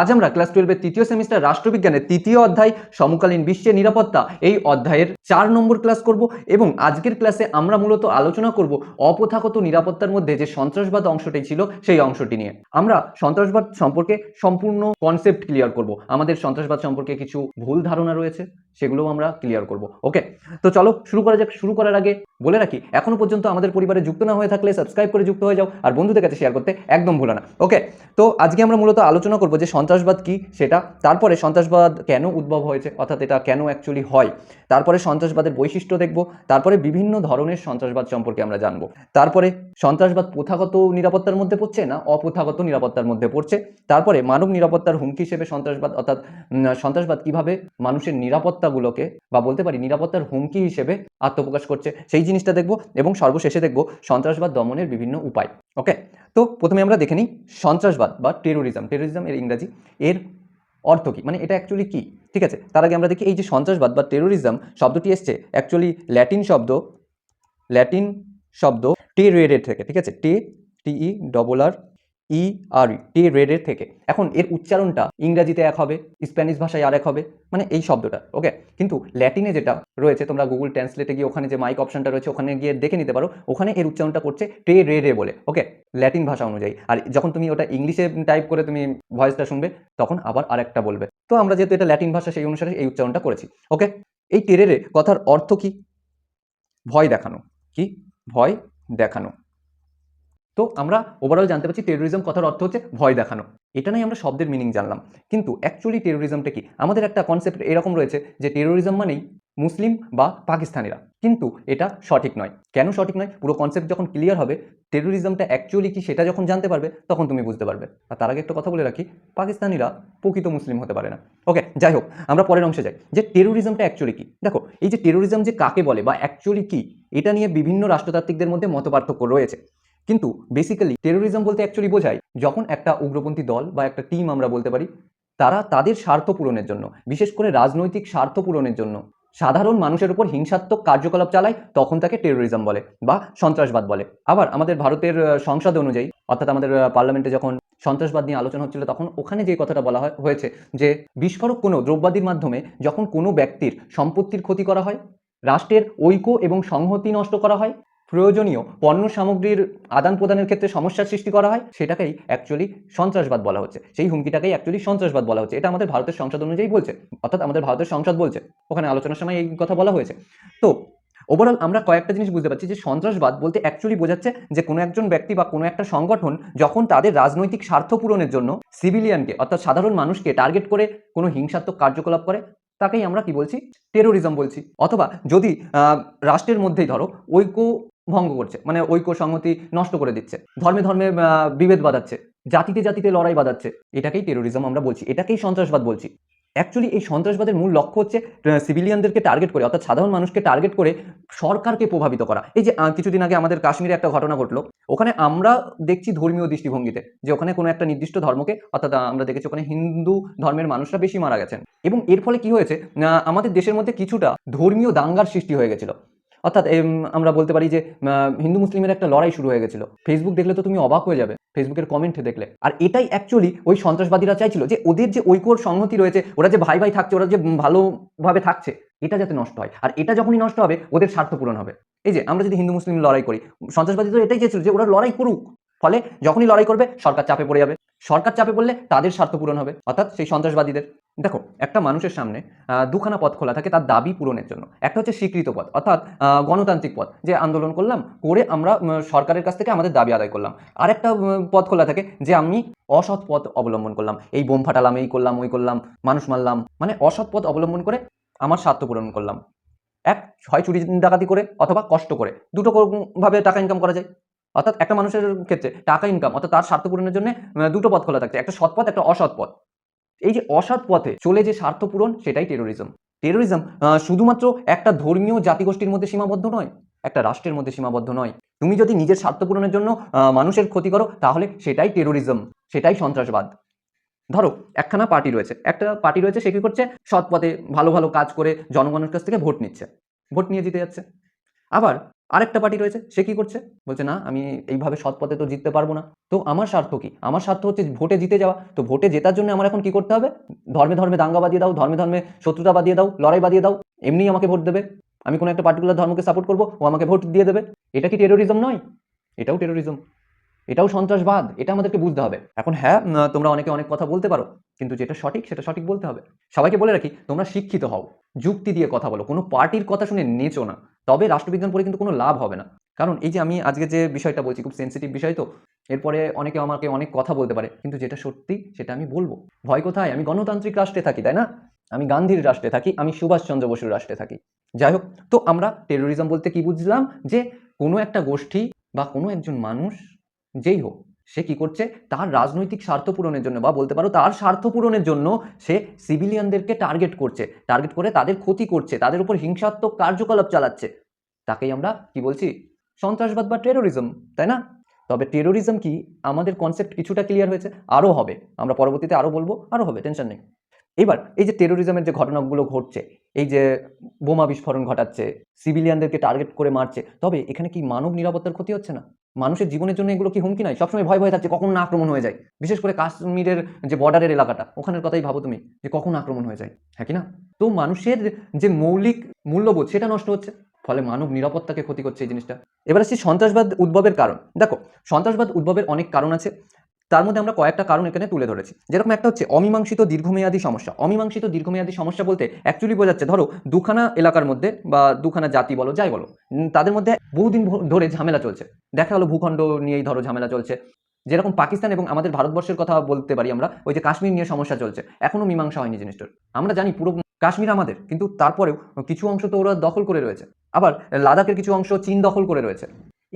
আজ আমরা ক্লাস টুয়েলভের তৃতীয় সেমিস্টার রাষ্ট্রবিজ্ঞানের তৃতীয় অধ্যায়, সমকালীন বিশ্বের নিরাপত্তা, এই অধ্যায়ের চার নম্বর ক্লাস করব এবং আজকের ক্লাসে আমরা মূলত আলোচনা করব অপথাগত নিরাপত্তার মধ্যে যে সন্ত্রাসবাদ অংশটি ছিল সেই অংশটি নিয়ে। আমরা সন্ত্রাসবাদ সম্পর্কে সম্পূর্ণ কনসেপ্ট ক্লিয়ার করব। আমাদের সন্ত্রাসবাদ সম্পর্কে কিছু ভুল ধারণা রয়েছে, সেগুলোও আমরা ক্লিয়ার করব। ওকে? তো চলো, শুরু করা যাক, শুরু করার আগে বলে রাখি, এখনও পর্যন্ত আমাদের পরিবারে যুক্ত না হয়ে থাকলে সাবস্ক্রাইব করে যুক্ত হয়ে যাও, আর বন্ধুদের কাছে শেয়ার করতে একদম ভুলো না। ওকে? তো আজকে আমরা মূলত আলোচনা করব যে সন্ত্রাসবাদ কি সেটা? তারপরে সন্ত্রাসবাদ কেন উদ্ভব হয়েছে? অর্থাৎ এটা কেন অ্যাকচুয়ালি হয়? তারপরে সন্ত্রাসবাদের বৈশিষ্ট্য দেখব। তারপরে বিভিন্ন ধরনের সন্ত্রাসবাদ সম্পর্কে আমরা জানব। তারপরে সন্ত্রাসবাদ প্রথাগত নিরাপত্তার মধ্যে পড়ছে না অপ্রথাগত নিরাপত্তার মধ্যে পড়ছে? তারপরে মানব নিরাপত্তার হুমকি হিসেবে সন্ত্রাসবাদ, অর্থাৎ সন্ত্রাসবাদ কীভাবে মানুষের নিরাপত্তাগুলোকে বা বলতে পারি নিরাপত্তার হুমকি হিসেবে আত্মপ্রকাশ করছে? সেই জিনিসটা দেখব এবং সর্বশেষে দেখব সন্ত্রাসবাদ দমনের বিভিন্ন উপায়। ওকে তো প্রথমে আমরা দেখে নিই সন্ত্রাসবাদ বা টেরোরিজম টেরোরিজম এর ইংরাজি এর অর্থ কী? মানে এটা অ্যাকচুয়ালি কী? ঠিক আছে? তার আগে আমরা দেখি এই যে সন্ত্রাসবাদ বা টেরোরিজম শব্দটি এসছে অ্যাকচুয়ালি ল্যাটিন শব্দ ল্যাটিন শব্দ টে রেডের থেকে ঠিক আছে? টে টিই ডবল আর ই আর টে রেডের থেকে। এখন এর উচ্চারণটা ইংরাজিতে এক হবে, স্প্যানিশ ভাষায় আর এক হবে মানে এই শব্দটা ওকে কিন্তু ল্যাটিনে যেটা রয়েছে, তোমরা গুগল ট্রান্সলেটে গিয়ে ওখানে যে মাইক অপশনটা রয়েছে, ওখানে গিয়ে দেখে নিতে পারো, ওখানে এর উচ্চারণটা করছে টে রে রে বলে ওকে ল্যাটিন ভাষা অনুযায়ী। আর যখন তুমি ওটা ইংলিশে টাইপ করে তুমি ভয়েসটা শুনবে, তখন আবার আরেকটা বলবে। তো আমরা যেহেতু এটা ল্যাটিন ভাষা, সেই অনুসারে এই উচ্চারণটা করেছি ওকে এই টেরেরে কথার অর্থ কি? ভয় দেখানো, কি? ভয় দেখানো। তো আমরা ওভারঅল জানতে পারছি টেরোরিজম কথার অর্থ হচ্ছে ভয় দেখানো। এটা নয় আমরা শব্দের মিনিং জানলাম। কিন্তু অ্যাকচুয়ালি টেরোরিজমটা কি? আমাদের একটা কনসেপ্ট এরকম রয়েছে যে টেরোরিজম মানেই মুসলিম বা পাকিস্তানিরা। কিন্তু এটা সঠিক নয়। কেন সঠিক নয়? পুরো কনসেপ্ট যখন ক্লিয়ার হবে টেরোরিজমটা অ্যাকচুয়ালি কি সেটা যখন জানতে পারবে, তখন তুমি বুঝতে পারবে। আর তার আগে একটা কথা বলে রাখি, পাকিস্তানিরা প্রকৃত মুসলিম হতে পারে না। ওকে যাই হোক, আমরা পরের অংশে যাই। যে টেরোরিজমটা অ্যাকচুয়ালি কি? দেখো, এই যে টেরোরিজম যে কাকে বলে বা অ্যাকচুয়ালি কি, এটা নিয়ে বিভিন্ন রাষ্ট্রতাত্ত্বিকদের মধ্যে মতপার্থক্য রয়েছে। কিন্তু বেসিক্যালি টেরোরিজম বলতে অ্যাকচুয়ালি বোঝায় যখন একটা উগ্রপন্থী দল বা একটা টিম আমরা বলতে পারি, তারা তাদের স্বার্থ পূরণের জন্য, বিশেষ করে রাজনৈতিক স্বার্থ পূরণের জন্য, সাধারণ মানুষের উপর হিংসাত্মক কার্যকলাপ চালায়, তখন তাকে টেরোরিজম বলে বা সন্ত্রাসবাদ বলে। আবার আমাদের ভারতের সংসদ অনুযায়ী, অর্থাৎ আমাদের পার্লামেন্টে যখন সন্ত্রাসবাদ নিয়ে আলোচনা হচ্ছিল, তখন ওখানে যে কথাটা বলা হয়, হয়েছে যে বিস্ফোরক কোনো দ্রব্যাদির মাধ্যমে যখন কোনো ব্যক্তির সম্পত্তির ক্ষতি করা হয়, রাষ্ট্রের ঐক্য এবং সংহতি নষ্ট করা হয় প্রয়োজনীয় পণ্য সামগ্রীর আদান প্রদানের ক্ষেত্রে সমস্যার সৃষ্টি করা হয়, সেটাকেই অ্যাকচুয়ালি সন্ত্রাসবাদ বলা হচ্ছে। সেই হুমকিটাকেই অ্যাকচুয়ালি সন্ত্রাসবাদ বলা হচ্ছে। এটা আমাদের ভারতের সংসদ অনুযায়ী বলছে। অর্থাৎ আমাদের ভারতের সংসদ বলছে। ওখানে আলোচনার সময় এই কথা বলা হয়েছে। তো ওভারঅল আমরা কয়েকটা জিনিস বুঝতে পারছি যে সন্ত্রাসবাদ বলতে অ্যাকচুয়ালি বোঝাচ্ছে যে কোনো একজন ব্যক্তি বা কোনো একটা সংগঠন যখন তাদের রাজনৈতিক স্বার্থ পূরণের জন্য সিভিলিয়ানকে অর্থাৎ সাধারণ মানুষকে টার্গেট করে কোনো হিংসাত্মক কার্যকলাপ করে, তাকেই আমরা কি বলছি? টেরোরিজম বলছি। অথবা যদি রাষ্ট্রের মধ্যেই ধরো, ঐক্য ভঙ্গ করছে মানে ঐক্য সংহতি নষ্ট করে দিচ্ছে। ধর্মে ধর্মে বিভেদ বাঁধাচ্ছে, জাতিতে জাতিতে লড়াই বাঁধাচ্ছে। এটাকেই টেরোরিজম আমরা বলছি, এটাকেই সন্ত্রাসবাদ বলছি। অ্যাকচুয়ালি এই সন্ত্রাসবাদের মূল লক্ষ্য হচ্ছে সিভিলিয়ানদেরকে টার্গেট করে, অর্থাৎ সাধারণ মানুষকে টার্গেট করে সরকারকে প্রভাবিত করা। এই যে কিছুদিন আগে আমাদের কাশ্মীরে একটা ঘটনা ঘটলো, ওখানে আমরা দেখছি ধর্মীয় দৃষ্টিভঙ্গিতে যে ওখানে কোনো একটা নির্দিষ্ট ধর্মকে, অর্থাৎ আমরা দেখেছি ওখানে হিন্দু ধর্মের মানুষরা বেশি মারা গেছেন। এবং এর ফলে কি হয়েছে আমাদের দেশের মধ্যে কিছুটা ধর্মীয় দাঙ্গার সৃষ্টি হয়ে গেছিল। অর্থাৎ আমরা বলতে পারি যে হিন্দু মুসলিমের একটা লড়াই শুরু হয়ে গেছিল। ফেসবুক দেখলে তো তুমি অবাক হয়ে যাবে ফেসবুকের কমেন্ট দেখলে। আর এটাই অ্যাকচুয়ালি ওই সন্ত্রাসবাদীরা চাইছিল যে, ওদের যে ঐক্যর সংহতি রয়েছে, ওরা যে ভাই ভাই থাকছে, ওরা যে ভালোভাবে থাকছে, এটা যাতে নষ্ট হয়। আর এটা যখনই নষ্ট হবে, ওদের স্বার্থ পূরণ হবে। এই যে, আমরা যদি হিন্দু মুসলিম লড়াই করি সন্ত্রাসবাদী তো এটাই চেয়েছিল যে, ওরা লড়াই করুক। ফলে যখনই লড়াই করবে, সরকার চাপে পড়ে যাবে। সরকার চাপে পড়লে তাদের স্বার্থ পূরণ হবে, অর্থাৎ সেই সন্ত্রাসবাদীদের। দেখো, একটা মানুষের সামনে দুখানা পথ খোলা থাকে তার দাবি পূরণের জন্য। একটা হচ্ছে স্বীকৃত পথ, অর্থাৎ গণতান্ত্রিক পথ, যে আন্দোলন করলাম, করে আমরা সরকারের কাছ থেকে আমাদের দাবি আদায় করলাম। আরেকটা পথ খোলা থাকে যে আমি অসৎ পথ অবলম্বন করলাম। এই বোম ফাটালাম, এই করলাম, ওই করলাম, মানুষ মারলাম মানে অসৎ পথ অবলম্বন করে আমার স্বার্থ পূরণ করলাম। এক, হয় চুরি, ডাকাতি করে, অথবা কষ্ট করে, দুটো ভাবে টাকা ইনকাম করা যায়। অর্থাৎ একটা মানুষের ক্ষেত্রে টাকা ইনকাম অর্থাৎ তার স্বার্থ পূরণের জন্য দুটো পথ খোলা থাকছে, একটা সৎ পথ, একটা অসৎ পথ। এই যে অসৎ পথে চলে যে স্বার্থ পূরণ, সেটাই টেরোরিজম টেরোরিজম শুধুমাত্র একটা ধর্মীয় জাতিগোষ্ঠীর মধ্যে সীমাবদ্ধ নয়, একটা রাষ্ট্রের মধ্যে সীমাবদ্ধ নয়। তুমি যদি নিজের স্বার্থ পূরণের জন্য মানুষের ক্ষতি করো, তাহলে সেটাই টেরোরিজম সেটাই সন্ত্রাসবাদ। ধরো, একখানা পার্টি রয়েছে, একটা পার্টি রয়েছে, সে কি করছে? সৎ পথে ভালো ভালো কাজ করে জনগণের কাছ থেকে ভোট নিচ্ছে। ভোট নিয়ে জিতে যাচ্ছে। আবার আরেকটা পার্টি রয়েছে, সে কি করছে? বলছে, না, আমি এইভাবে সৎ পথে তো জিততে পারব না। তো আমার স্বার্থ কি? আমার স্বার্থ হচ্ছে ভোটে জিতে যাওয়া। তো ভোটে জেতার জন্য আমার এখন কি করতে হবে? ধর্মে ধর্মে দাঙ্গা বাদিয়ে দাও, ধর্মে ধর্মে শত্রুতা বাদিয়ে দাও, লড়াই বাদিয়ে দাও এমনি আমাকে ভোট দেবে। আমি কোনো একটা পার্টিকুলার ধর্মকে সাপোর্ট করব, ও আমাকে ভোট দিয়ে দেবে। এটা কি টেরোরিজম নয়? এটাও টেরোরিজম এটাও সন্ত্রাসবাদ, এটা আমাদেরকে বুঝতে হবে। এখন হ্যাঁ তোমরা অনেকে অনেক কথা বলতে পারো, কিন্তু যেটা সঠিক, সেটা সঠিক বলতে হবে। সবাইকে বলে রাখি, তোমরা শিক্ষিত হও, যুক্তি দিয়ে কথা বলো, কোনো পার্টির কথা শুনে নেচো না, তবে রাষ্ট্রবিজ্ঞান পড়ে কিন্তু কোনো লাভ হবে না। কারণ এই যে আমি আজকে যে বিষয়টা বলছি, খুব সেন্সিটিভ বিষয় তো, এরপরে অনেকে আমাকে অনেক কথা বলতে পারে, কিন্তু যেটা সত্যি, সেটা আমি বলব। ভয় কোথায়? আমি গণতান্ত্রিক রাষ্ট্রে থাকি, তাই না? আমি গান্ধীর রাষ্ট্রে থাকি, আমি সুভাষচন্দ্র বসুর রাষ্ট্রে থাকি। যাই হোক, তো আমরা টেরোরিজম বলতে কি বুঝলাম? যে কোনো একটা গোষ্ঠী বা কোনো একজন মানুষ যেই হোক, সে কি করছে? তার রাজনৈতিক স্বার্থ পূরণের জন্য বা বলতে পারো তার স্বার্থ পূরণের জন্য সে সিভিলিয়ানদেরকে টার্গেট করছে। টার্গেট করে তাদের ক্ষতি করছে, তাদের উপর হিংসাত্মক কার্যকলাপ চালাচ্ছে। তাকেই আমরা কি বলছি? সন্ত্রাসবাদ বা টেরোরিজম তাই না? তবে টেরোরিজম কি? আমাদের কনসেপ্ট কিছুটা ক্লিয়ার হয়েছে। আরও হবে। আমরা পরবর্তীতে আরও বলব, আরও হবে টেনশন নেই। এবার, এই যে টেরোরিজমের যে ঘটনাগুলো ঘটছে, এই যে বোমা বিস্ফোরণ ঘটাচ্ছে সিভিলিয়ানদেরকে টার্গেট করে মারছে, তবে এখানে কি মানব নিরাপত্তার ক্ষতি হচ্ছে না? মানুষের জীবনের জন্য এগুলো কি হুমকি নয়? সবসময় ভয় ভয় থাকছে, কখন না আক্রমণ হয়ে যায়। বিশেষ করে কাশ্মীরের যে বর্ডারের এলাকাটা, ওখানের কথাই ভাবো তুমি, যে কখন আক্রমণ হয়ে যায় হ্যাঁ কি না? তো মানুষের যে মৌলিক মূল্যবোধ, সেটা নষ্ট হচ্ছে। ফলে মানব নিরাপত্তাকে ক্ষতি করছে এই জিনিসটা। এবার আসছি সন্ত্রাসবাদ উদ্ভবের কারণ। দেখো, সন্ত্রাসবাদ উদ্ভবের অনেক কারণ আছে। তার মধ্যে আমরা কয়েকটা কারণ এখানে তুলে ধরেছি। যেরকম একটা হচ্ছে অমীমাংসিত দীর্ঘমেয়াদী সমস্যা। অমীমাংসিত দীর্ঘমেয়াদী সমস্যা বলতে অ্যাকচুয়ালি বোঝাচ্ছে, ধরো দুখানা এলাকার মধ্যে বা দুখানা জাতি বলো, যাই বলো তাদের মধ্যে বহুদিন ধরে ঝামেলা চলছে। দেখা গেলো ভূখণ্ড নিয়েই ধরো ঝামেলা চলছে। যেরকম পাকিস্তান এবং আমাদের ভারতবর্ষের কথা বলতে পারি আমরা, ওই যে কাশ্মীর নিয়ে সমস্যা চলছে। এখনও মীমাংসা হয়নি জিনিসটার। আমরা জানি পুরো কাশ্মীর আমাদের, কিন্তু তারপরেও কিছু অংশ তো ওরা দখল করে রয়েছে। আবার লাদাখের কিছু অংশ চীন দখল করে রয়েছে।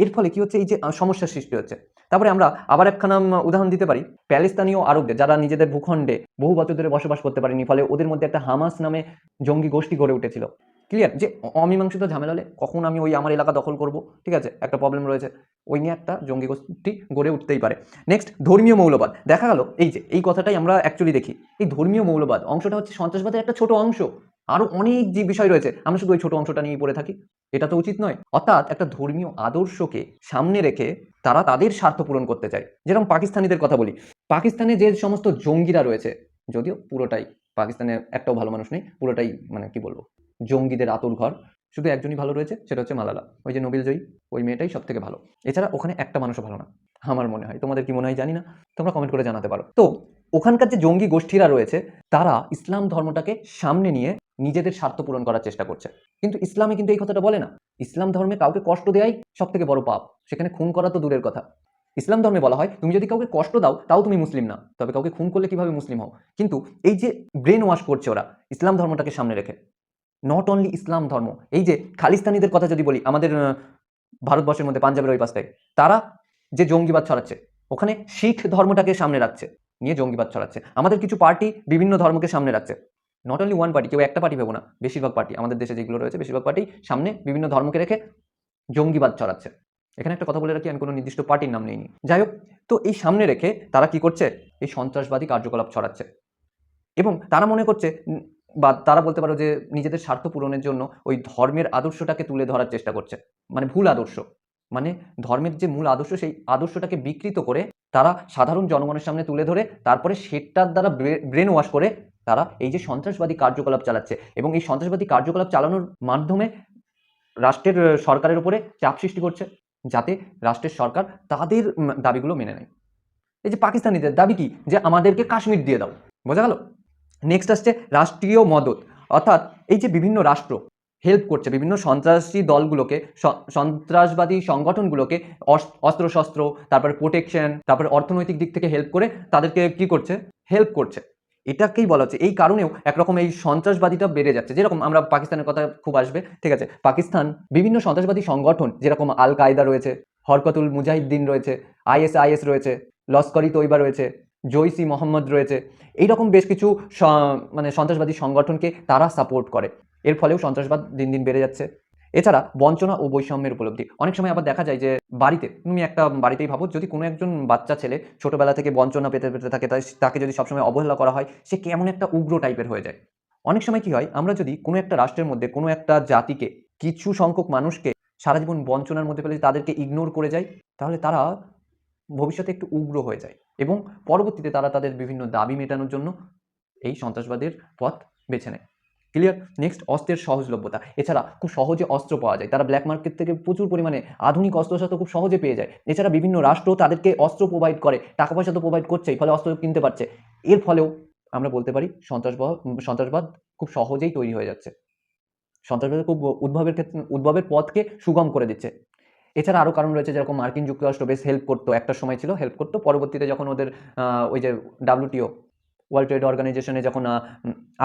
এর ফলে কি হচ্ছে, এই যে সমস্যার সৃষ্টি হচ্ছে। তারপরে আমরা আবার একখানা উদাহরণ দিতে পারি। প্যালেস্তানীয় আরবদের, যারা নিজেদের ভূখণ্ডে বহু বছর ধরে বসবাস করতে পারেনি, ফলে ওদের মধ্যে একটা হামাস নামে জঙ্গি গোষ্ঠী গড়ে উঠেছিল। ক্লিয়ার যে অমীমাংসিত ঝামেলা হলে কখন আমি ওই আমার এলাকা দখল করব? ঠিক আছে, একটা প্রবলেম রয়েছে। ওই নিয়ে একটা জঙ্গি গোষ্ঠী গড়ে উঠতেই পারে। নেক্সট ধর্মীয় মৌলবাদ। দেখা গেল, এই যে, এই কথাটাই আমরা অ্যাকচুয়ালি দেখি। এই ধর্মীয় মৌলবাদ অংশটা হচ্ছে সন্ত্রাসবাদের একটা ছোট অংশ। আরও অনেক যে বিষয় রয়েছে, আমরা শুধু ওই ছোট অংশটা নিয়ে পড়ে থাকি, এটা তো উচিত নয়। অর্থাৎ একটা ধর্মীয় আদর্শকে সামনে রেখে তারা তাদের স্বার্থ পূরণ করতে চায়। যেরকম পাকিস্তানিদের কথা বলি, পাকিস্তানে যে সমস্ত জঙ্গিরা রয়েছে, যদিও পুরোটাই পাকিস্তানে একটাও ভালো মানুষ নেই, পুরোটাই মানে কি বলব, জঙ্গিদের আতুর ঘর, শুধু একজনই ভালো রয়েছে, সেটা হচ্ছে মালালা, ওই যে নোবেল জয়ী, ওই মেয়েটাই সব থেকে ভালো। এছাড়া ওখানে একটা মানুষও ভালো না, আমার মনে হয়, তোমাদের কি মনে হয় জানি না, তোমরা কমেন্ট করে জানাতে পারো। তো, ওখানকার যে জঙ্গি গোষ্ঠীরা রয়েছে, তারা ইসলাম ধর্মটাকে সামনে নিয়ে নিজেদের স্বার্থ পূরণ করার চেষ্টা করছে। কিন্তু ইসলামে কিন্তু এই কথাটা বলে না। ইসলাম ধর্মে কাউকে কষ্ট দেয়াই সব থেকে বড় পাপ। সেখানে খুন করা তো দূরের কথা। ইসলাম ধর্মে বলা হয়, তুমি যদি কাউকে কষ্ট দাও, তাও তুমি মুসলিম না। তবে কাউকে খুন করলে কীভাবে মুসলিম হও? কিন্তু এই যে ব্রেন ওয়াশ করছে ওরা, ইসলাম ধর্মটাকে সামনে রেখে। নট অনলি ইসলাম ধর্ম, এই যে খালিস্তানিদের কথা যদি বলি, আমাদের ভারতবর্ষের মধ্যে, পাঞ্জাবের ওই পাশটায়, তারা যে জঙ্গিবাদ ছড়াচ্ছে, ওখানে শিখ ধর্মটাকে সামনে রাখছে। নিয়ে জঙ্গিবাদ ছড়াচ্ছে। আমাদের কিছু পার্টি বিভিন্ন ধর্মকে সামনে রাখছে। নট অনলি ওয়ান পার্টি কেউ একটা পার্টি ভেবো না, বেশিরভাগ পার্টি আমাদের দেশে যেগুলো রয়েছে বেশিরভাগ পার্টি সামনে বিভিন্ন ধর্মকে রেখে জঙ্গিবাদ ছড়াচ্ছে। এখানে একটা কথা বলে রাখি, আমি কোনো নির্দিষ্ট পার্টির নাম নেইনি। যাই হোক, তো এই সামনে রেখে তারা কি করছে? এই সন্ত্রাসবাদী কার্যকলাপ ছড়াচ্ছে। এবং তারা মনে করছে, বা তারা বলতে পারো যে নিজেদের স্বার্থ পূরণের জন্য ওই ধর্মের আদর্শটাকে তুলে ধরার চেষ্টা করছে। মানে ভুল আদর্শ। মানে ধর্মের যে মূল আদর্শ, সেই আদর্শটাকে বিকৃত করে তারা সাধারণ জনগণের সামনে তুলে ধরে, তারপরে সেটার দ্বারা ব্রেন ওয়াশ করে তারা এই যে সন্ত্রাসবাদী কার্যকলাপ চালাচ্ছে এবং এই সন্ত্রাসবাদী কার্যকলাপ চালানোর মাধ্যমে রাষ্ট্রের সরকারের উপরে চাপ সৃষ্টি করছে যাতে রাষ্ট্রের সরকার তাদের দাবিগুলো মেনে নেয়। এই যে পাকিস্তানিদের দাবি কি? যে আমাদেরকে কাশ্মীর দিয়ে দাও। বোঝা গেল? নেক্সট আসছে রাষ্ট্রীয় মদত। অর্থাৎ এই যে বিভিন্ন রাষ্ট্র হেল্প করছে, বিভিন্ন সন্ত্রাসী দলগুলোকে সন্ত্রাসবাদী সংগঠনগুলোকে অস- অস্ত্রশস্ত্র, তারপরে প্রোটেকশন তারপরে অর্থনৈতিক দিক থেকে হেল্প করে তাদেরকে কি করছে? হেল্প করছে। এটাকেই বলা হচ্ছে। এই কারণেও একরকম এই সন্ত্রাসবাদীটা বেড়ে যাচ্ছে। যেরকম আমরা পাকিস্তানের কথা খুব আসবে, ঠিক আছে? পাকিস্তান বিভিন্ন সন্ত্রাসবাদী সংগঠন, যেরকম আল কায়দা রয়েছে, হরকতুল মুজাহিদ্দিন রয়েছে, আইএসআইএস রয়েছে লস্করি তৈবা রয়েছে জৈসি মোহাম্মদ রয়েছে, এইরকম বেশ কিছু মানে সন্ত্রাসবাদী সংগঠনকে তারা সাপোর্ট করে। এর ফলেও সন্ত্রাসবাদ দিন দিন বেড়ে যাচ্ছে। এছাড়া বঞ্চনা ও বৈষম্যের উপলব্ধি। অনেক সময় আবার দেখা যায় যে বাড়িতে, তুমি একটা বাড়িতেই ভাবো, যদি কোনো একজন বাচ্চা ছেলে ছোটবেলা থেকে বঞ্চনা পেতে পেতে থাকে তাকে যদি সবসময় অবহেলা করা হয়, সে কেমন একটা উগ্র টাইপের হয়ে যায়। অনেক সময় কি হয়, আমরা যদি কোনো একটা রাষ্ট্রের মধ্যে কোনো একটা জাতিকে, কিছু সংখ্যক মানুষকে সারা জীবন বঞ্চনার মধ্যে ফেলে তাদেরকে ইগনোর করে যায় তাহলে তারা ভবিষ্যতে একটু উগ্র হয়ে যায় এবং পরবর্তীতে তারা তাদের বিভিন্ন দাবি মেটানোর জন্য এই সন্ত্রাসবাদের পথ বেছে নেয়। ক্লিয়ার নেক্সট অস্ত্রের সহজলভ্যতা। এছাড়া খুব সহজে অস্ত্র পাওয়া যায়। তারা ব্ল্যাক মার্কেট থেকে প্রচুর পরিমাণে আধুনিক অস্ত্রশস্ত্র খুব সহজে পেয়ে যায়। এছাড়া বিভিন্ন রাষ্ট্র তাদেরকে অস্ত্র প্রোভাইড করে। টাকা পয়সা তো প্রোভাইড করছেই, ফলে অস্ত্র কিনতে পারছে। এর ফলেও আমরা বলতে পারি সন্ত্রাসবাদ সন্ত্রাসবাদ খুব সহজেই তৈরি হয়ে যাচ্ছে। সন্ত্রাসবাদের খুব উদ্ভবের ক্ষেত্রে, উদ্ভবের পথকে সুগম করে দিচ্ছে। এছাড়া আরও কারণ রয়েছে যেরকম মার্কিন যুক্তরাষ্ট্র বেশ হেল্প করতো। একটা সময় ছিল হেল্প করতো। পরবর্তীতে যখন ওদের ওই যে ডাব্লিউটিও ওয়ার্ল্ড ট্রেড অর্গানাইজেশনে যখন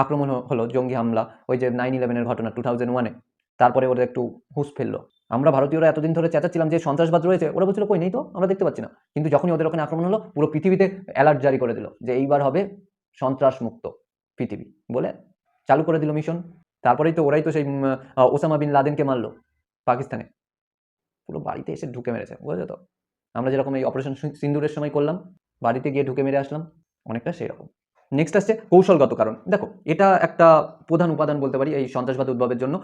আক্রমণ হলো, জঙ্গি হামলা, ওই যে নাইন ইলেভেনের ঘটনা টু থাউজেন্ড ওয়ানে তারপরে ওরা একটু হুঁশ ফেলল। আমরা ভারতীয়রা এতদিন ধরে চেঁচাচ্ছিলাম যে সন্ত্রাসবাদ রয়েছে, ওরা বলছিল, কই, নেই তো, আমরা দেখতে পাচ্ছি না। কিন্তু যখনই ওদের ওখানে আক্রমণ হলো, পুরো পৃথিবীতে অ্যালার্ট জারি করে দিল যে এইবার হবে সন্ত্রাস মুক্ত পৃথিবী, বলে চালু করে দিল মিশন তারপরেই তো ওরাই তো সেই ওসামা বিন লাদেনকে মারলো পাকিস্তানে। পুরো বাড়িতে এসে ঢুকে মেরেছে বুঝেছ তো? আমরা যেরকম এই অপারেশন সিন্দুরের সময় করলাম, বাড়িতে গিয়ে ঢুকে মেরে আসলাম, অনেকটা সেই রকম নেক্সট আসছে কৌশলগত কারণ। দেখো, এটা একটা প্রধান উপাদান বলতে পারি এই সন্ত্রাসবাদ উদ্ভবের জন্য।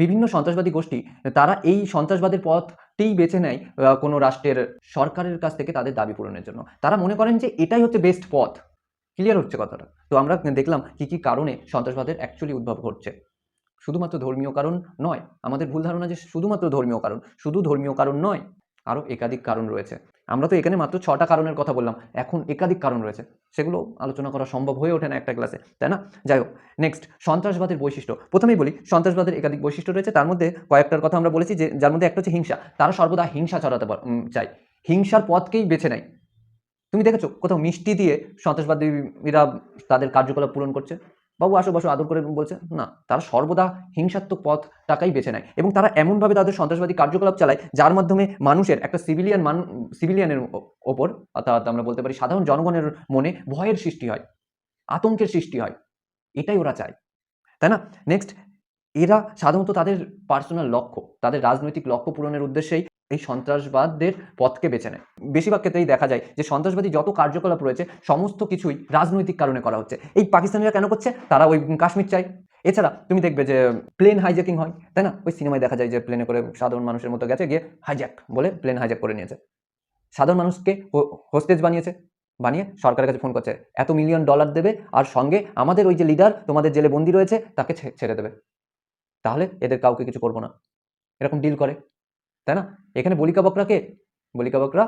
বিভিন্ন সন্ত্রাসবাদী গোষ্ঠী, তারা এই সন্ত্রাসবাদের পথটিই বেছে নেয় কোনো রাষ্ট্রের সরকারের কাছ থেকে তাদের দাবি পূরণের জন্য। তারা মনে করেন যে এটাই হচ্ছে বেস্ট পথ। ক্লিয়ার হচ্ছে কথাটা? তো আমরা দেখলাম কি কি কারণে সন্ত্রাসবাদের অ্যাকচুয়ালি উদ্ভব ঘটছে। শুধুমাত্র ধর্মীয় কারণ নয়, আমাদের ভুল ধারণা যে শুধুমাত্র ধর্মীয় কারণ, শুধু ধর্মীয় কারণ নয়, আরও একাধিক কারণ রয়েছে। আমরা তো এখানে মাত্র ছটা কারণের কথা বললাম। এখন একাধিক কারণ রয়েছে। সেগুলো আলোচনা করা সম্ভব হয়ে ওঠে না একটা ক্লাসে তাই না? যাই হোক নেক্সট সন্ত্রাসবাদের বৈশিষ্ট্য। প্রথমেই বলি, সন্ত্রাসবাদের একাধিক বৈশিষ্ট্য রয়েছে। তার মধ্যে কয়েকটার কথা আমরা বলেছি যে, যার মধ্যে একটা হচ্ছে হিংসা। তারা সর্বদা হিংসা ছড়াতে চায়। হিংসার পথকেই বেছে নেয়। তুমি দেখেছ কোথাও মিষ্টি দিয়ে সন্ত্রাসবাদীরা তাদের কার্যকলাপ পূরণ করছে? বাবু, আসো, বসো, আদর করে বলছে, না, তারা সর্বদা হিংসাত্মক পথ টাকাই বেছে নেয় এবং তারা এমনভাবে তাদের সন্ত্রাসবাদী কার্যকলাপ চালায়, যার মাধ্যমে মানুষের একটা সিভিলিয়ান মান সিভিলিয়ানের ওপর, অর্থাৎ আমরা বলতে পারি সাধারণ জনগণের মনে ভয়ের সৃষ্টি হয়, আতঙ্কের সৃষ্টি হয়, এটাই ওরা চায়, তাই না? নেক্সট এরা সাধারণত তাদের পার্সোনাল লক্ষ্য, তাদের রাজনৈতিক লক্ষ্য পূরণের উদ্দেশ্যেই এই সন্ত্রাসবাদের পথকে বেছে নেয়। বেশিরভাগ ক্ষেত্রেই দেখা যায় যে সন্ত্রাসবাদী যত কার্যকলাপ রয়েছে, সমস্ত কিছুই রাজনৈতিক কারণে করা হচ্ছে। এই পাকিস্তানিরা কেন করছে? তারা ওই কাশ্মীর চায়। এছাড়া তুমি দেখবে যে প্লেন হাইজ্যাকিং হয়, তাই না? ওই সিনেমায় দেখা যায় যে প্লেনে করে সাধারণ মানুষের মতো গেছে, গিয়ে হাইজ্যাক বলে প্লেন হাইজ্যাক করে নিয়েছে। সাধারণ মানুষকে হোস্টেজ বানিয়েছে, বানিয়ে সরকারের কাছে ফোন করছে। এত মিলিয়ন ডলার দেবে, আর সঙ্গে আমাদের ওই যে লিডার তোমাদের জেলে বন্দি রয়েছে, তাকে ছেড়ে দেবে। তাহলে এদের কাউকে কিছু করব না। এরকম ডিল করে। তাই না? এখানে বলিকাবকরা কে বলিকাবকরা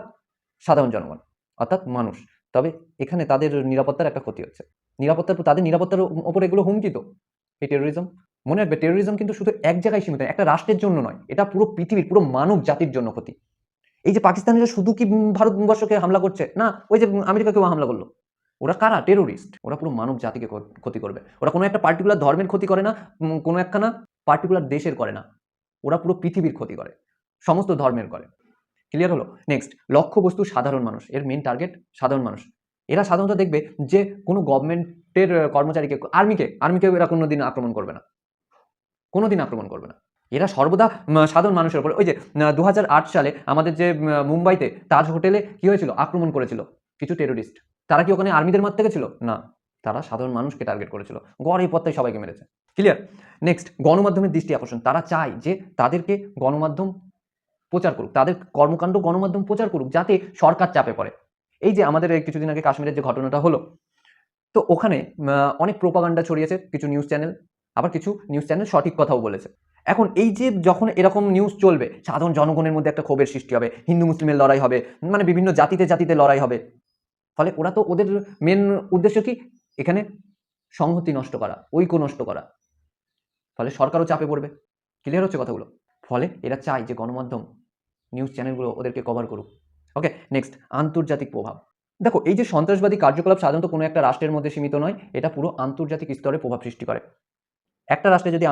সাধারণ জনগণ, অর্থাৎ মানুষ। তবে এখানে তাদের নিরাপত্তার একটা ক্ষতি হচ্ছে। নিরাপত্তার তাদের নিরাপত্তার ওপর এগুলো হুমকি তো। এই টেরোরিজম মনে রাখবে টেরোরিজম কিন্তু শুধু এক জায়গায় সীমিত, একটা রাষ্ট্রের জন্য নয়। এটা পুরো পৃথিবীর, পুরো মানব জাতির জন্য ক্ষতি। এই যে পাকিস্তানিরা শুধু কি ভারতবর্ষকে হামলা করছে? না, ওই যে আমেরিকাকেও হামলা করল। ওরা কারা? টেরোরিস্ট ওরা পুরো মানব জাতিকে ক্ষতি করবে। ওরা কোনো একটা পার্টিকুলার ধর্মের ক্ষতি করে না কোনো একখানা পার্টিকুলার দেশের করে না। ওরা পুরো পৃথিবীর ক্ষতি করে। সমস্ত ধর্মের করে। ক্লিয়ার হলো? নেক্সট লক্ষ্য বস্তু সাধারণ মানুষ, এর মেন টার্গেট সাধারণ মানুষ। এরা সাধারণত দেখবে যে কোনো গভর্নমেন্টের কর্মচারীকে আর্মিকে আর্মিকেও এরা কোনোদিন আক্রমণ করবে না। কোনোদিন আক্রমণ করবে না। এরা সর্বদা সাধারণ মানুষের উপর। ওই যে দু হাজার আট সালে আমাদের যে মুম্বাইতে তাজ হোটেলে কি হয়েছিল? আক্রমণ করেছিল কিছু টেরোরিস্ট তারা কি ওখানে আর্মিদের মারতে গেছিল না। তারা সাধারণ মানুষকে টার্গেট করেছিল। গড় এই পথটাই সবাইকে মেরেছে। ক্লিয়ার নেক্সট গণমাধ্যমের দৃষ্টি আকর্ষণ। তারা চায় যে তাদেরকে গণমাধ্যম প্রচার করুক, তাদের কর্মকাণ্ড গণমাধ্যম প্রচার করুক, যাতে সরকার চাপে পড়ে। এই যে আমাদের কিছুদিন আগে কাশ্মীরের যে ঘটনাটা হলো, তো ওখানে অনেক প্রোপাগান্ডা ছড়িয়েছে, কিছু নিউজ চ্যানেল আবার কিছু নিউজ চ্যানেল সঠিক কথাও বলেছে। এখন এই যে যখন এরকম নিউজ চলবে, সাধারণ জনগণের মধ্যে একটা ক্ষোভের সৃষ্টি হবে, হিন্দু মুসলিমের লড়াই হবে মানে বিভিন্ন জাতিতে জাতিতে লড়াই হবে, ফলে ওরা তো ওদের মেন উদ্দেশ্য কি? এখানে সংহতি নষ্ট করা, ঐক্য নষ্ট করা। ফলে সরকারও চাপে পড়বে। ক্লিয়ার হচ্ছে কথাগুলো? ফলে এরা চায় যে গণমাধ্যম নিউজ চ্যানেলগুলো ওদেরকে কভার করুক। ওকে নেক্সট আন্তর্জাতিক প্রভাব। দেখো, এই যে সন্ত্রাসবাদী কার্যকলাপ সাধারণত কোনো একটা রাষ্ট্রের মধ্যে সীমিত নয়, এটা পুরো আন্তর্জাতিক স্তরে প্রভাব সৃষ্টি করে। একটা রাষ্ট্রে যদি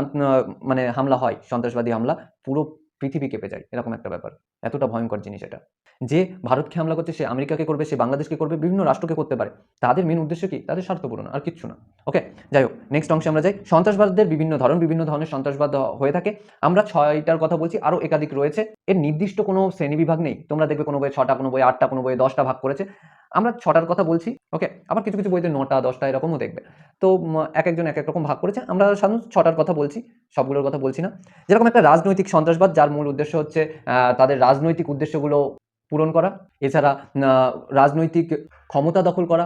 মানে হামলা হয়, সন্ত্রাসবাদী হামলা, পুরো পৃথিবী কেঁপে যায়, এরকম একটা ব্যাপার। এতটা ভয়ঙ্কর জিনিস এটা। যে ভারতকে হামলা করছে, সে আমেরিকাকে করবে, সে বাংলাদেশকে করবে, বিভিন্ন রাষ্ট্রকে করতে পারে। তাদের মেন উদ্দেশ্য কি? তাদের স্বার্থ পূরণ আর কিচ্ছু না। ওকে যাই হোক নেক্সট অংশে আমরা যাই। সন্ত্রাসবাদের বিভিন্ন ধরন, বিভিন্ন ধরনের সন্ত্রাসবাদ হয়ে থাকে। আমরা ছয়টার কথা বলছি আরও একাধিক রয়েছে। এর নির্দিষ্ট কোনো শ্রেণীবিভাগ নেই। তোমরা দেখবে কোনো বই ছটা, কোনো বইয়ে আটটা, কোনো বইয়ে দশটা ভাগ করেছে। আমরা ছটার কথা বলছি ওকে আবার কিছু কিছু বইতে নটা, দশটা এরকমও দেখবে। তো এক একজন এক এক রকম ভাগ করেছে। আমরা সাধারণত ছটার কথা বলছি, সবগুলোর কথা বলছি না। যেরকম একটা রাজনৈতিক সন্ত্রাসবাদ, যার মূল উদ্দেশ্য হচ্ছে তাদের রাজনৈতিক উদ্দেশ্যগুলো পূরণ করা, এছাড়া রাজনৈতিক ক্ষমতা দখল করা,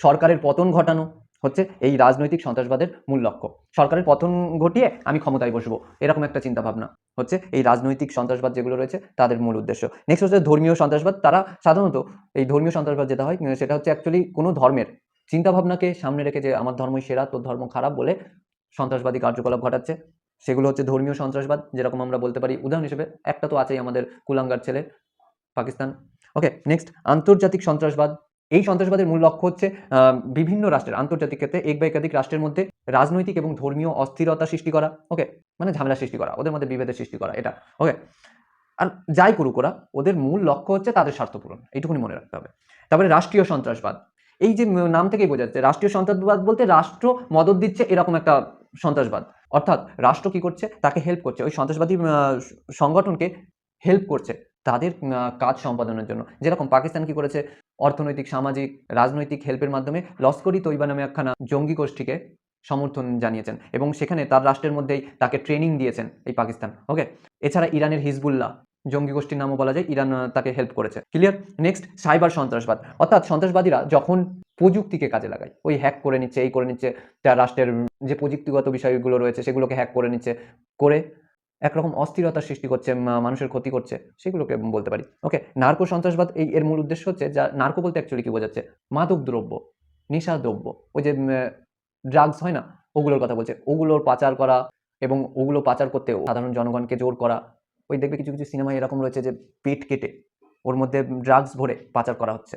সরকারের পতন ঘটানো হচ্ছে এই রাজনৈতিক সন্ত্রাসবাদের মূল লক্ষ্য। সরকারের পতন ঘটিয়ে আমি ক্ষমতায় বসবো, এরকম একটা চিন্তা ভাবনা হচ্ছে এই রাজনৈতিক সন্ত্রাসবাদ যেগুলো রয়েছে, তাদের মূল উদ্দেশ্য। নেক্সট হচ্ছে ধর্মীয় সন্ত্রাসবাদ। তারা সাধারণত এই ধর্মীয় সন্ত্রাসবাদ যেটা হয়, সেটা হচ্ছে অ্যাকচুয়ালি কোনো ধর্মের চিন্তা ভাবনাকে সামনে রেখে যে আমার ধর্মই সেরা, তোর ধর্ম খারাপ বলে সন্ত্রাসবাদী কার্যকলাপ ঘটাচ্ছে, সেগুলো হচ্ছে ধর্মীয় সন্ত্রাসবাদ, যেরকম আমরা বলতে পারি। উদাহরণ হিসেবে, একটা তো আছেই আমাদের কুলাঙ্গার ছেলে, পাকিস্তান। ওকে নেক্সট আন্তর্জাতিক সন্ত্রাসবাদ। এই সন্ত্রাসবাদের মূল লক্ষ্য হচ্ছে বিভিন্ন রাষ্ট্রের, আন্তর্জাতিক ক্ষেত্রে এক বা একাধিক রাষ্ট্রের মধ্যে রাজনৈতিক এবং ধর্মীয় অস্থিরতা সৃষ্টি করা ওকে মানে ঝামেলা সৃষ্টি করা, ওদের মধ্যে বিভেদের সৃষ্টি করা, এটা ওকে আর যাই করুক ওরা, ওদের মূল লক্ষ্য হচ্ছে তাদের স্বার্থ পূরণ, এইটুকুনি মনে রাখতে হবে। তারপরে রাষ্ট্রীয় সন্ত্রাসবাদ, এই যে নাম থেকেই বোঝা যাচ্ছে, রাষ্ট্রীয় সন্ত্রাসবাদ বলতে রাষ্ট্র মদত দিচ্ছে এরকম একটা সন্ত্রাসবাদ, অর্থাৎ রাষ্ট্র কি করছে, তাকে হেল্প করছে, ওই সন্ত্রাসবাদী সংগঠনকে হেল্প করছে তাদের কাজ সম্পাদনের জন্য। যেরকম পাকিস্তান কি করেছে? অর্থনৈতিক, সামাজিক, রাজনৈতিক হেল্পের মাধ্যমে লস্করি তৈবা নামে একখানা জঙ্গি গোষ্ঠীকে সমর্থন জানিয়েছেন এবং সেখানে তার রাষ্ট্রের মধ্যেই তাকে ট্রেনিং দিয়েছেন এই পাকিস্তান ওকে এছাড়া ইরানের হিজবুল্লাহ, জঙ্গি গোষ্ঠীর নামও বলা যায়, ইরান তাকে হেল্প করেছে। ক্লিয়ার নেক্সট সাইবার সন্ত্রাসবাদ। অর্থাৎ সন্ত্রাসবাদীরা যখন প্রযুক্তিকে কাজে লাগায়, ওই হ্যাক করে নিচ্ছে, এই করে নিচ্ছে, তার রাষ্ট্রের যে প্রযুক্তিগত বিষয়গুলো রয়েছে, সেগুলোকে হ্যাক করে নিচ্ছে, করে একরকম অস্থিরতার সৃষ্টি করছে মানুষের ক্ষতি করছে, সেগুলোকে বলতে পারি। ওকে নার্কো সন্ত্রাসবাদ এই, এর মূল উদ্দেশ্য হচ্ছে যা, নার্কো বলতে অ্যাকচুয়ালি কি বোঝাচ্ছে? মাদক দ্রব্য, নেশা দ্রব্য, ওই যে ড্রাগস হয় না, ওগুলোর কথা বলছে। ওগুলোর পাচার করা এবং ওগুলো পাচার করতে সাধারণ জনগণকে জোর করা। ওই দেখবে কিছু কিছু সিনেমায় এরকম রয়েছে যে, পেট কেটে ওর মধ্যে ড্রাগস ভরে পাচার করা হচ্ছে।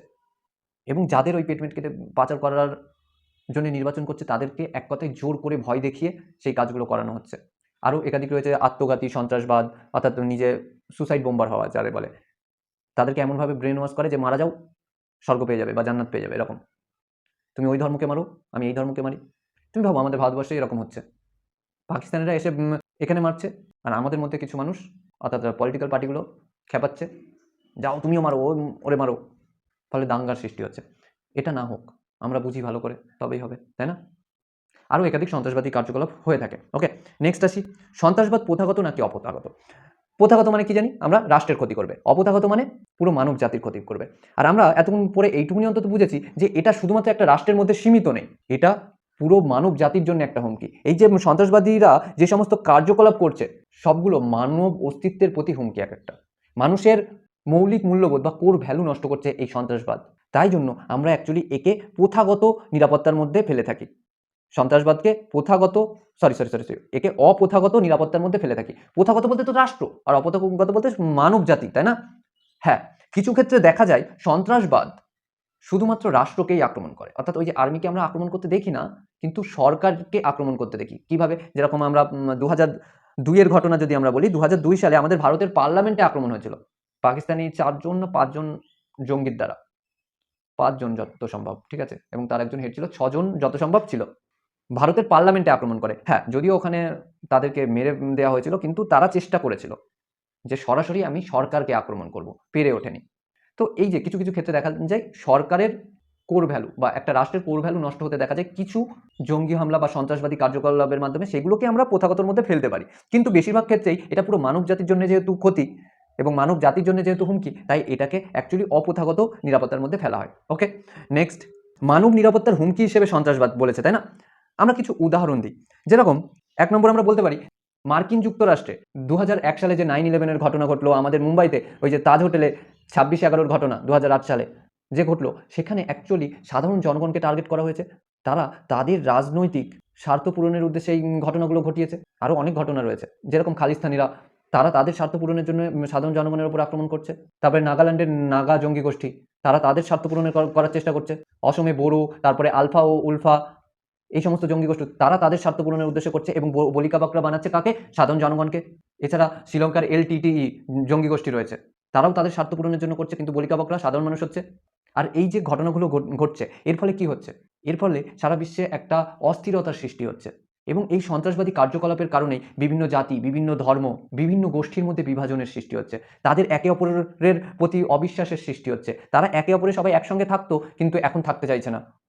এবং যাদের ওই পেট মেট কেটে পাচার করার জন্য নির্বাচন করছে, তাদেরকে এক কথায় জোর করে ভয় দেখিয়ে সেই কাজগুলো করানো হচ্ছে। আরও একাধিক রয়েছে আত্মঘাতী, সন্ত্রাসবাদ, অর্থাৎ নিজে সুসাইড বোম্বার হওয়া যারে বলে। তাদেরকে এমনভাবে ব্রেন ওয়াশ করে যে মারা যাও, স্বর্গ পেয়ে যাবে বা জান্নাত পেয়ে যাবে, এরকম। তুমি ওই ধর্মকে মারো, আমি এই ধর্মকে মারি। তুমি ভাবো আমাদের ভারতবর্ষে এরকম হচ্ছে। পাকিস্তানিরা এসে এখানে মারছে, আর আমাদের মধ্যে কিছু মানুষ, অর্থাৎ পলিটিক্যাল পার্টিগুলো খেপাচ্ছে, যাও তুমিও মারো ওরে মারো। ফলে দাঙ্গার সৃষ্টি হচ্ছে। এটা না হোক, আমরা বুঝি ভালো করে, তবেই হবে, তাই না? আরও একাধিক সন্ত্রাসবাদী কার্যকলাপ হয়ে থাকে। ওকে নেক্সট আসি। সন্ত্রাসবাদ প্রথাগত নাকি অপথাগত প্রথাগত মানে কি জানি? আমরা রাষ্ট্রের ক্ষতি করবে। অপথাগত মানে পুরো মানব জাতির ক্ষতি করবে। আর আমরা এতক্ষণ পরে এইটুকুনি অন্তত বুঝেছি যে এটা শুধুমাত্র একটা রাষ্ট্রের মধ্যে সীমিত নেই। এটা পুরো মানব জাতির জন্য একটা হুমকি। এই যে সন্ত্রাসবাদীরা যে সমস্ত কার্যকলাপ করছে, সবগুলো মানব অস্তিত্বের প্রতি হুমকি এক একটা। মানুষের মৌলিক মূল্যবোধ বা কোর ভ্যালু নষ্ট করছে এই সন্ত্রাসবাদ। তাই জন্য আমরা অ্যাকচুয়ালি একে প্রথাগত নিরাপত্তার মধ্যে ফেলে থাকি। সন্ত্রাসবাদকে প্রথাগত সরি সরি সরি সরি একে অপ্রথাগত নিরাপত্তার মধ্যে ফেলে থাকি। প্রথাগত বলতে তো রাষ্ট্র, আর অপ্রথাগত বলতে মানব জাতি, তাই না? হ্যাঁ কিছু ক্ষেত্রে দেখা যায় সন্ত্রাসবাদ শুধুমাত্র রাষ্ট্রকেই আক্রমণ করে। অর্থাৎ ওই যে আর্মিকে আমরা আক্রমণ করতে দেখি না, কিন্তু সরকারকে আক্রমণ করতে দেখি। কীভাবে? যেরকম আমরা দু হাজার দুইয়ের ঘটনা যদি আমরা বলি দু দুই সালে আমাদের ভারতের পার্লামেন্টে আক্রমণ হয়েছিল। পাকিস্তানি চারজন না পাঁচজন জঙ্গির দ্বারা। পাঁচজন যত সম্ভব, ঠিক আছে? এবং তার একজন হেড ছিল, ছজন যত সম্ভব ছিল। ভারতের পার্লামেন্টে আক্রমণ করে। হ্যাঁ যদিও ওখানে তাদেরকে মেরে দেওয়া হয়েছিল, কিন্তু তারা চেষ্টা করেছিল যে সরাসরি আমি সরকারকে আক্রমণ করব, পেরে ওঠেনি। তো এই যে কিছু কিছু ক্ষেত্রে দেখা যায় সরকারের কোর ভ্যালু বা একটা রাষ্ট্রের কোর ভ্যালু নষ্ট হতে দেখা যায়, কিছু জঙ্গি হামলা বা সন্ত্রাসবাদী কার্যকলাপের মাধ্যমে সেগুলোকে আমরা প্রথাগতর মধ্যে ফেলতে পারি। কিন্তু বেশিরভাগ ক্ষেত্রেই এটা পুরো মানব জাতির জন্য যেহেতু ক্ষতি এবং মানব জাতির জন্য যেহেতু হুমকি, তাই এটাকে অ্যাকচুয়ালি অপ্রথাগত নিরাপত্তার মধ্যে ফেলা হয়। ওকে নেক্সট মানব নিরাপত্তার হুমকি হিসেবে সন্ত্রাসবাদ বলেছে, তাই না? আমরা কিছু উদাহরণ দিই। যেরকম, এক নম্বর আমরা বলতে পারি, মার্কিন যুক্তরাষ্ট্রে দু সালে যে নাইন ইলেভেনের ঘটনা ঘটলো, আমাদের মুম্বাইতে ওই যে তাজ হোটেলে ছাব্বিশে এগারোর ঘটনা দু হাজার আট সালে যে ঘটলো, সেখানে অ্যাকচুয়ালি সাধারণ জনগণকে টার্গেট করা হয়েছে। তারা তাদের রাজনৈতিক স্বার্থ পূরণের উদ্দেশ্যে এই ঘটনাগুলো ঘটিয়েছে। আরও অনেক ঘটনা রয়েছে। যেরকম খালিস্তানিরা, তারা তাদের স্বার্থ পূরণের জন্য সাধারণ জনগণের উপর আক্রমণ করছে। তারপরে নাগাল্যান্ডের নাগা জঙ্গি গোষ্ঠী, তারা তাদের স্বার্থ পূরণের করার চেষ্টা করছে। অসমে বড়ো তারপরে আলফা ও উলফা এই সমস্ত জঙ্গি গোষ্ঠী, তারা তাদের স্বার্থ পূরণের উদ্দেশ্য করছে এবং বলিকা বাকরা বানাচ্ছে কাকে? সাধারণ জনগণকে। এছাড়া শ্রীলঙ্কার এলটিটিই জঙ্গি গোষ্ঠী রয়েছে। তারাও তাদের স্বার্থ পূরণের জন্য করছে, কিন্তু বলিকা বাকরা সাধারণ মানুষ হচ্ছে। আর এই যে ঘটনাগুলো ঘট- ঘটছে, এর ফলে কি হচ্ছে? এর ফলে সারা বিশ্বে একটা অস্থিরতার সৃষ্টি হচ্ছে। এবং এই সন্ত্রাসবাদী কার্যকলাপের কারণেই বিভিন্ন জাতি, বিভিন্ন ধর্ম, বিভিন্ন গোষ্ঠীর মধ্যে বিভাজনের সৃষ্টি হচ্ছে। তাদের একে অপরের প্রতি অবিশ্বাসের সৃষ্টি হচ্ছে। তারা একে অপরের সবাই একসঙ্গে থাকতো, কিন্তু এখন থাকতে চাইছে না।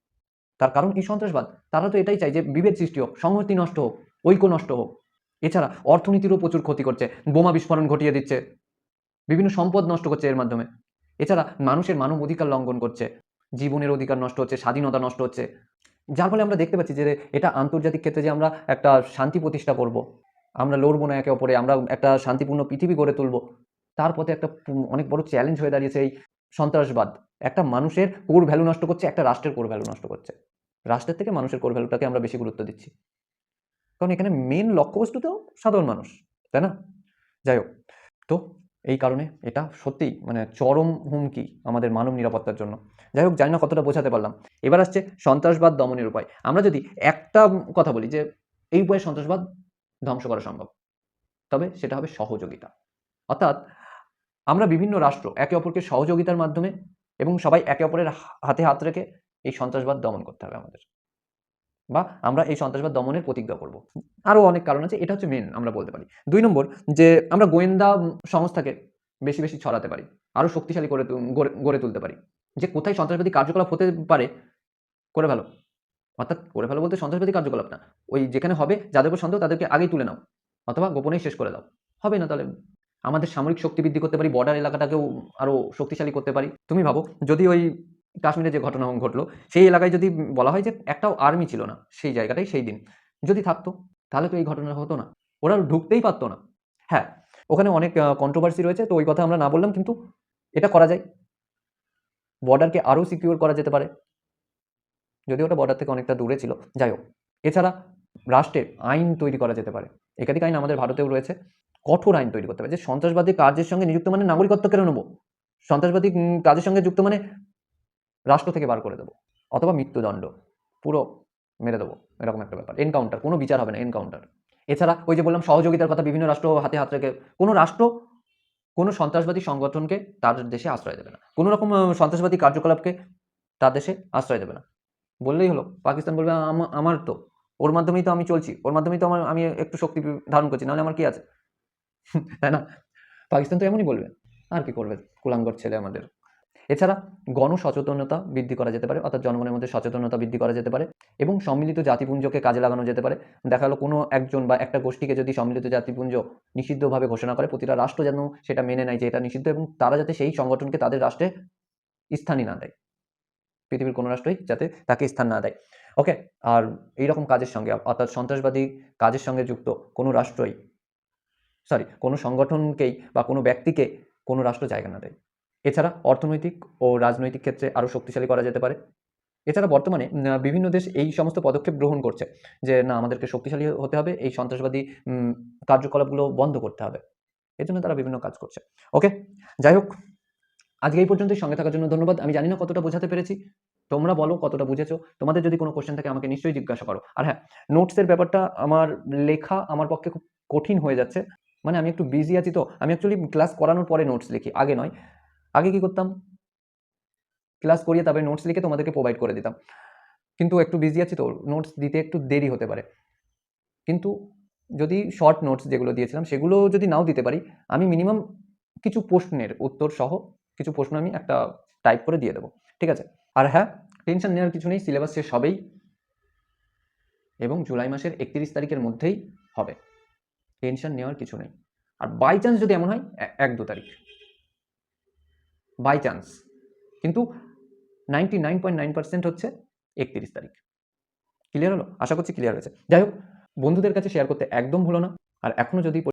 তার কারণ এই সন্ত্রাসবাদ? তারা তো এটাই চাই যে বিভেদ সৃষ্টি হোক, সংহতি নষ্ট হোক, ঐক্য নষ্ট হোক। এছাড়া অর্থনীতিরও প্রচুর ক্ষতি করছে, বোমা বিস্ফোরণ ঘটিয়ে দিচ্ছে, বিভিন্ন সম্পদ নষ্ট করছে এর মাধ্যমে। এছাড়া মানুষের মানব অধিকার লঙ্ঘন করছে, জীবনের অধিকার নষ্ট হচ্ছে, স্বাধীনতা নষ্ট হচ্ছে। যার ফলে আমরা দেখতে পাচ্ছি যে এটা আন্তর্জাতিক ক্ষেত্রে যে আমরা একটা শান্তি প্রতিষ্ঠা করব, আমরা লড়বো না একে অপরে, আমরা একটা শান্তিপূর্ণ পৃথিবী গড়ে তুলব, তার পথে একটা অনেক বড় চ্যালেঞ্জ হয়ে দাঁড়িয়েছে এই সন্ত্রাসবাদ। একটা মানুষের কোর ভ্যালু নষ্ট করছে, একটা রাষ্ট্রের কোর ভ্যালু নষ্ট করছে। রাষ্ট্রের থেকে মানুষের কোর ভ্যালুটাকে আমরা বেশি গুরুত্ব দিচ্ছি। কারণ এখানে মেন লক্ষ্যবস্তু তো সাধারণ মানুষ, তাই না? যাই হোক, তো এই কারণে এটা সত্যিই মানে চরম হুমকি আমাদের মানব নিরাপত্তার জন্য। যাই হোক, জানি না কতটা বোঝাতে পারলাম। এবার আসছে সন্ত্রাসবাদ দমনের উপায়। আমরা যদি একটা কথা বলি যে এই উপায়ে সন্ত্রাসবাদ ধ্বংস করা সম্ভব, তবে সেটা হবে সহযোগিতা। অর্থাৎ আমরা বিভিন্ন রাষ্ট্র একে অপরকে সহযোগিতার মাধ্যমে এবং সবাই একে অপরের হাতে হাত রেখে এই সন্ত্রাসবাদ দমন করতে হবে আমাদের। বা আমরা এই সন্ত্রাসবাদ দমনের প্রতিজ্ঞা করব। আরও অনেক কারণ আছে, এটা হচ্ছে মেন আমরা বলতে পারি। দুই নম্বর, যে আমরা গোয়েন্দা সংস্থাকে বেশি বেশি ছড়াতে পারি, আরও শক্তিশালী করে গড়ে- তুলতে পারি। যে কোথায় সন্ত্রাসবাদী কার্যকলাপ হতে পারে, করে ভালো অর্থাৎ করে ভালো বলতে সন্ত্রাসবাদী কার্যকলাপ না। ওই যেখানে হবে, যাদের উপর সন্দেহ, তাদেরকে আগেই তুলে নাও। অথবা গোপনেই শেষ করে দাও। হবে না তাহলে? আমাদের সামরিক শক্তি বৃদ্ধি করতে পারি, বর্ডার এলাকাটাকেও আরও শক্তিশালী করতে পারি। তুমি ভাবো, যদি ওই কাশ্মীরে যে ঘটনা ঘটলো, সেই এলাকায় যদি বলা হয় যে একটাও আর্মি ছিল না, সেই জায়গাটাই সেই দিন। যদি থাকতো, তাহলে তো এই ঘটনা হতো না। ওরা ঢুকতেই পারতো না। হ্যাঁ ওখানে অনেক কন্ট্রোভার্সি রয়েছে, তো ওই কথা আমরা না বললাম, কিন্তু এটা করা যায়। বর্ডারকে আরও সিকিউর করা যেতে পারে। যদি ওটা বর্ডার থেকে অনেকটা দূরে ছিল। যাই হোক, এছাড়া রাষ্ট্রের আইন তৈরি করা যেতে পারে। একাধিক আইন আমাদের ভারতেও রয়েছে। কঠোর আইন তৈরি করতে পারে। যে সন্ত্রাসবাদী কাজের সঙ্গে নিযুক্ত মানে নাগরিকত্ব কেন নেব? সন্ত্রাসবাদী কাজের সঙ্গে যুক্ত মানে রাষ্ট্র থেকে বার করে দেবো, অথবা মৃত্যুদণ্ড, পুরো মেরে দেবো, এরকম একটা ব্যাপার। এনকাউন্টার কোনো বিচার হবে না এনকাউন্টার এছাড়া ওই যে বললাম, সহযোগিতার কথা বিভিন্ন রাষ্ট্র হাতে হাত রেখে, কোনো রাষ্ট্র কোনো সন্ত্রাসবাদী সংগঠনকে তার দেশে আশ্রয় দেবে না। কোনো রকম সন্ত্রাসবাদী কার্যকলাপকে তার দেশে আশ্রয় দেবে না। বললেই হলো, পাকিস্তান বলবে "আমা- আমার তো, ওর মাধ্যমেই তো আমি চলছি, ওর মাধ্যমেই তো আমার, আমি একটু শক্তি ধারণ করছি, নাহলে আমার কি আছে? তাই না? পাকিস্তান তো এমনই বলবে, আর কি করবে কুলাঙ্গর ছেলে আমাদের? এছাড়া গণসচেতনতা বৃদ্ধি করা যেতে পারে, অর্থাৎ জনগণের মধ্যে সচেতনতা বৃদ্ধি করা যেতে পারে এবং সম্মিলিত জাতিপুঞ্জকে কাজে লাগানো যেতে পারে। দেখা গেলো কোনো একজন বা একটা গোষ্ঠীকে যদি সম্মিলিত জাতিপুঞ্জ নিষিদ্ধভাবে ঘোষণা করে, প্রতিটা রাষ্ট্র যেন সেটা মেনে নেয় যে এটা নিষিদ্ধ এবং তারা যাতে সেই সংগঠনকে তাদের রাষ্ট্রে স্থানই না দেয়। পৃথিবীর কোনো রাষ্ট্রই যাতে তাকে স্থান না দেয়। ওকে, আর এইরকম কাজের সঙ্গে, অর্থাৎ সন্ত্রাসবাদী কাজের সঙ্গে যুক্ত কোনো রাষ্ট্রই, সরি, কোনো সংগঠনকেই বা কোনো ব্যক্তিকে কোনো রাষ্ট্র জায়গা না দেয়। এছাড়া অর্থনৈতিক ও রাজনৈতিক ক্ষেত্রে আরও শক্তিশালী করা যেতে পারে। এছাড়া বর্তমানে বিভিন্ন দেশ এই সমস্ত পদক্ষেপ গ্রহণ করছে যে, না, আমাদেরকে শক্তিশালী হতে হবে, এই সন্ত্রাসবাদী কার্যকলাপগুলো বন্ধ করতে হবে। এর জন্য তারা বিভিন্ন কাজ করছে। ওকে? যাই হোক, আজকে এই পর্যন্তই। সঙ্গে থাকার জন্য ধন্যবাদ। আমি জানি না কতটা বোঝাতে পেরেছি। তোমরা বলো কতটা বুঝেছ। তোমাদের যদি কোনো কোশ্চেন থাকে, আমাকে নিশ্চয়ই জিজ্ঞাসা করো। আর হ্যাঁ নোটসের ব্যাপারটা আমার লেখা আমার পক্ষে খুব কঠিন হয়ে যাচ্ছে। মানে আমি একটু বিজি আছি তো। আমি অ্যাকচুয়ালি ক্লাস করানোর পরে নোটস লিখি, আগে নয়। আগে কি করতাম? ক্লাস করিয়ে তারপরে নোটস লিখে তোমাদেরকে প্রোভাইড করে দিতাম। কিন্তু একটু বিজি আছি তো নোটস দিতে একটু দেরি হতে পারে। কিন্তু যদি শর্ট নোটস যেগুলো দিয়েছিলাম, সেগুলো যদি নাও দিতে পারি, আমি মিনিমাম কিছু প্রশ্নের উত্তর সহ কিছু প্রশ্ন আমি একটা টাইপ করে দিয়ে দেবো। ঠিক আছে? আর হ্যাঁ টেনশন নেওয়ার কিছু নেই সিলেবাস শেষ হবেই। এবং জুলাই মাসের একত্রিশ তারিখের মধ্যেই হবে। টেনশন নেওয়ার কিছু নেই। আর বাই চান্স যদি এমন হয় এক দু তারিখ বাই চান্স কিন্তু ninety nine point nine percent হচ্ছে একত্রিশ তারিখ। ক্লিয়ার হলো? আশা করছি ক্লিয়ার হয়েছে। যাই হোক, বন্ধুদের কাছে শেয়ার করতে একদম ভুলো না। আর এখনও যদি